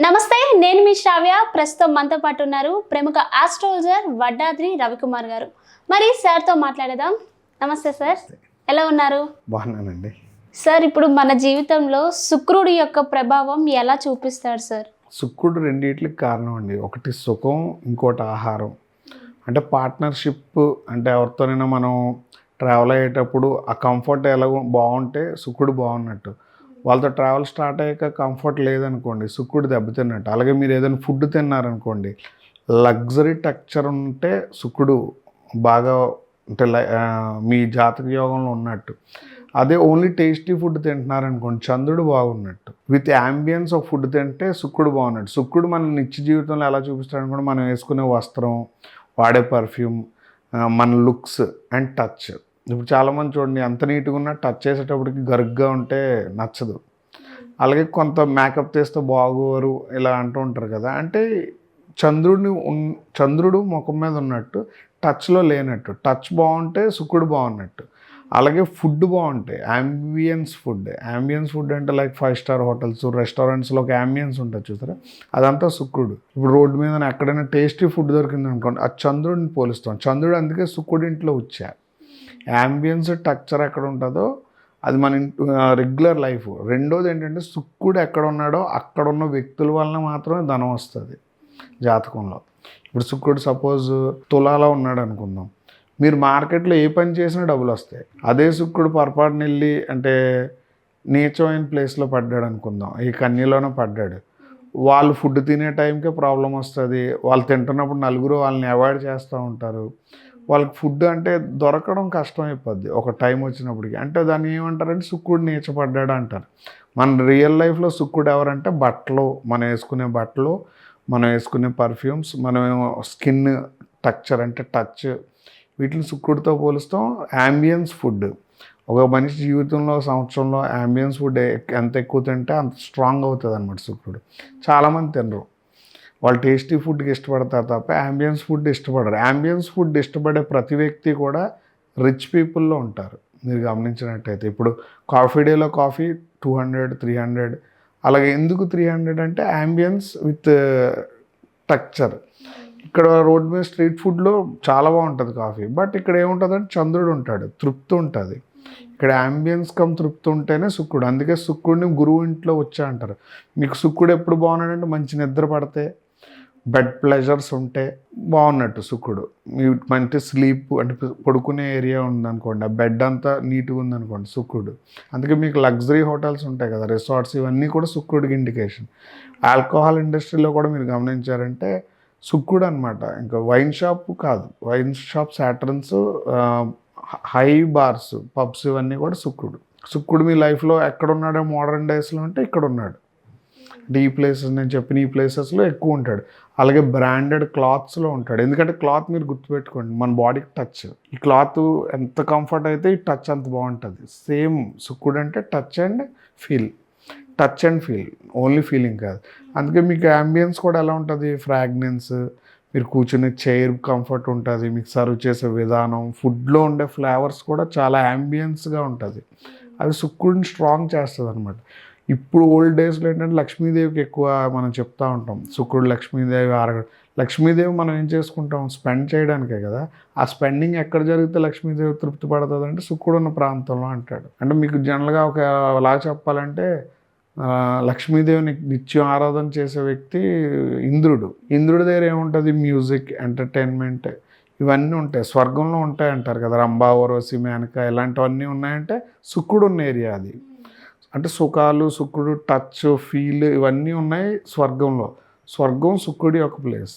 నమస్తే నేను మీ శ్రావ్య. ప్రస్తుతం మనతో పాటు ఉన్నారు ప్రముఖ ఆస్ట్రాలజర్ వడ్డాద్రి రవికుమార్ గారు. మరి సార్తో మాట్లాడదాం నమస్తే సార్. ఎలా ఉన్నారు? బాగున్నానండి. సార్ ఇప్పుడు మన జీవితంలో శుక్రుడి యొక్క ప్రభావం ఎలా చూపిస్తాడు సార్? శుక్రుడు రెండిట్లకి కారణం అండి. ఒకటి సుఖం ఇంకోటి ఆహారం. అంటే పార్ట్నర్షిప్ అంటే ఎవరితోనైనా మనం ట్రావెల్ అయ్యేటప్పుడు ఆ కంఫర్ట్ ఎలా బాగుంటే శుక్రుడు బాగున్నట్టు. వాళ్ళతో ట్రావెల్ స్టార్ట్ అయ్యాక కంఫర్ట్ లేదనుకోండి సుక్కుడు దెబ్బతిన్నట్టు అలాగే మీరు ఏదైనా ఫుడ్ తిన్నారనుకోండి లగ్జరీ టెక్చర్ ఉంటే సుక్కుడు బాగా అంటే లై- మీ జాతక యోగంలో ఉన్నట్టు. అదే ఓన్లీ టేస్టీ ఫుడ్ తింటున్నారనుకోండి చంద్రుడు బాగున్నట్టు. విత్ యాంబియన్స్ ఆఫ్ ఫుడ్ తింటే సుక్కుడు బాగున్నట్టు. సుక్కుడు మన నిత్య జీవితంలో ఎలా చూపిస్తాడు అనుకోండి మనం వేసుకునే వస్త్రం వాడే పర్ఫ్యూమ్ మన లుక్స్ అండ్ టచ్ ఇప్పుడు చాలామంది చూడండి ఎంత నీట్గా ఉన్నా టచ్ చేసేటప్పటికి గరుగ్గా ఉంటే నచ్చదు. అలాగే కొంత మేకప్ చేస్తే బాగోరు ఇలా అంటూ ఉంటారు కదా. అంటే చంద్రుడిని ఉన్ చంద్రుడు ముఖం మీద ఉన్నట్టు టచ్లో లేనట్టు టచ్ బాగుంటే శుక్రుడు బాగున్నట్టు అలాగే ఫుడ్ బాగుంటాయి యాంబియన్స్ ఫుడ్ యాంబియన్స్ ఫుడ్ అంటే లైక్ ఫైవ్ స్టార్ హోటల్స్ రెస్టారెంట్స్లో ఒక యాంబియన్స్ ఉంటుంది చూసారా? అదంతా శుక్రుడు. ఇప్పుడు రోడ్డు మీద ఎక్కడైనా టేస్టీ ఫుడ్ దొరికింది అనుకోండి ఆ చంద్రుడిని పోలుస్తాం. చంద్రుడు అందుకే శుక్రుడి ఇంట్లో వచ్చా. యాంబియన్స్ టక్చర్ ఎక్కడ ఉంటుందో అది మన రెగ్యులర్ లైఫ్ రెండోది ఏంటంటే సుక్కుడు ఎక్కడ ఉన్నాడో అక్కడ ఉన్న వ్యక్తుల వలన మాత్రమే ధనం వస్తుంది జాతకంలో. ఇప్పుడు శుక్రుడు సపోజ్ తులాలో ఉన్నాడు అనుకుందాం. మీరు మార్కెట్లో ఏ పని చేసినా డబ్బులు వస్తాయి. అదే శుక్రుడు పొరపాటున వెళ్ళి అంటే నీచమైన ప్లేస్లో పడ్డాడు అనుకుందాం. ఈ కన్యలోనే పడ్డాడు. వాళ్ళు ఫుడ్ తినే టైంకే ప్రాబ్లం వస్తుంది. వాళ్ళు తింటున్నప్పుడు నలుగురు వాళ్ళని అవాయిడ్ చేస్తూ ఉంటారు. వాళ్ళకి ఫుడ్ అంటే దొరకడం కష్టం ఒక టైం వచ్చినప్పటికి. అంటే దాన్ని ఏమంటారంటే సుక్కుడు నీచపడ్డాడు అంటారు. మన రియల్ లైఫ్లో సుక్కుడు ఎవరంటే బట్టలు మనం వేసుకునే బట్టలు మనం వేసుకునే పర్ఫ్యూమ్స్ మనం స్కిన్ టక్చర్ అంటే టచ్ వీటిని సుక్కుడితో పోలుస్తాం. Ambience food. ఒక మనిషి జీవితంలో సంవత్సరంలో యాంబియన్స్ ఫుడ్ ఎంత ఎక్కువ తింటే అంత స్ట్రాంగ్ అవుతుంది అనమాట శుక్రుడు చాలామంది తినరు. వాళ్ళు టేస్టీ ఫుడ్కి ఇష్టపడతారు తప్ప యాంబియన్స్ ఫుడ్ ఇష్టపడరు. యాంబియన్స్ ఫుడ్ ఇష్టపడే ప్రతి వ్యక్తి కూడా రిచ్ పీపుల్లో ఉంటారు. మీరు గమనించినట్టయితే ఇప్పుడు కాఫీ డేలో coffee two hundred three hundred అలాగే ఎందుకు త్రీ హండ్రెడ్ అంటే యాంబియన్స్ విత్ టక్చర్ ఇక్కడ రోడ్ మీద స్ట్రీట్ ఫుడ్లో చాలా బాగుంటుంది కాఫీ బట్ ఇక్కడ ఏముంటుందంటే చంద్రుడు ఉంటాడు తృప్తి ఉంటుంది. ఇక్కడ అంబియన్స్ కమ్ తృప్తి ఉంటేనే శుక్రుడు అందుకే శుక్రుడిని గురువు ఇంట్లో వచ్చా అంటారు. మీకు శుక్రుడు ఎప్పుడు బాగున్నాడంటే మంచి నిద్ర పడితే బెడ్ ప్లెజర్స్ ఉంటే బాగున్నట్టు శుక్రుడు. మీ మంచి స్లీప్ అంటే పడుకునే ఏరియా ఉందనుకోండి ఆ బెడ్ అంతా నీట్గా ఉందనుకోండి శుక్రుడు. అందుకే మీకు లగ్జరీ హోటల్స్ ఉంటాయి కదా రిసార్ట్స్ ఇవన్నీ కూడా శుక్రుడికి ఇండికేషన్. ఆల్కహాల్ ఇండస్ట్రీలో కూడా మీరు గమనించారంటే శుక్రుడు అనమాట ఇంకా వైన్ షాప్ కాదు wine shop Saturn's high bars pubs ఇవన్నీ కూడా శుక్రుడు. శుక్రుడు మీ లైఫ్లో ఎక్కడ ఉన్నాడో మోడర్న్ డేస్లో అంటే ఇక్కడ ఉన్నాడు అంటే ఈ ప్లేసెస్ నేను చెప్పిన ఈ ప్లేసెస్లో ఎక్కువ ఉంటాడు. అలాగే బ్రాండెడ్ క్లాత్స్లో ఉంటాడు. ఎందుకంటే క్లాత్ మీరు గుర్తుపెట్టుకోండి మన బాడీకి టచ్ ఈ క్లాత్ ఎంత కంఫర్ట్ అయితే ఈ టచ్ అంత బాగుంటుంది. సేమ్ సుక్కుడు అంటే touch and feel touch and feel only feeling కాదు. అందుకే మీకు అంబియన్స్ కూడా ఎలా ఉంటుంది? ఫ్రాగ్నెన్స్ మీరు కూర్చునే చైర్ కంఫర్ట్ ఉంటుంది. మీకు సర్వ్ చేసే విధానం ఫుడ్లో ఉండే ఫ్లేవర్స్ కూడా చాలా అంబియన్స్గా ఉంటుంది. అది సుక్కుడిని స్ట్రాంగ్ చేస్తుంది అనమాట ఇప్పుడు ఓల్డ్ డేస్లో ఏంటంటే లక్ష్మీదేవికి ఎక్కువ మనం చెప్తా ఉంటాం శుక్రుడు లక్ష్మీదేవి ఆరగ లక్ష్మీదేవి మనం ఏం చేసుకుంటాం? స్పెండ్ చేయడానికే కదా. ఆ స్పెండింగ్ ఎక్కడ జరిగితే లక్ష్మీదేవి తృప్తి పడుతుంది అంటే శుక్రుడు ఉన్న ప్రాంతంలో అంటాడు. అంటే మీకు జనరల్గా ఒక అలా చెప్పాలంటే లక్ష్మీదేవిని నిత్యం ఆరాధన చేసే వ్యక్తి ఇంద్రుడు. ఇంద్రుడి దగ్గర ఏముంటుంది? మ్యూజిక్ ఎంటర్టైన్మెంట్ ఇవన్నీ ఉంటాయి. స్వర్గంలో ఉంటాయి అంటారు కదా. రంభా ఓరోసి మేనక ఇలాంటివన్నీ ఉన్నాయంటే శుక్రుడు ఉన్న ఏరియా అది. అంటే సుఖాలు శుక్రుడు టచ్ ఫీల్ ఇవన్నీ ఉన్నాయి స్వర్గంలో. స్వర్గం శుక్రుడి యొక్క ప్లేస్.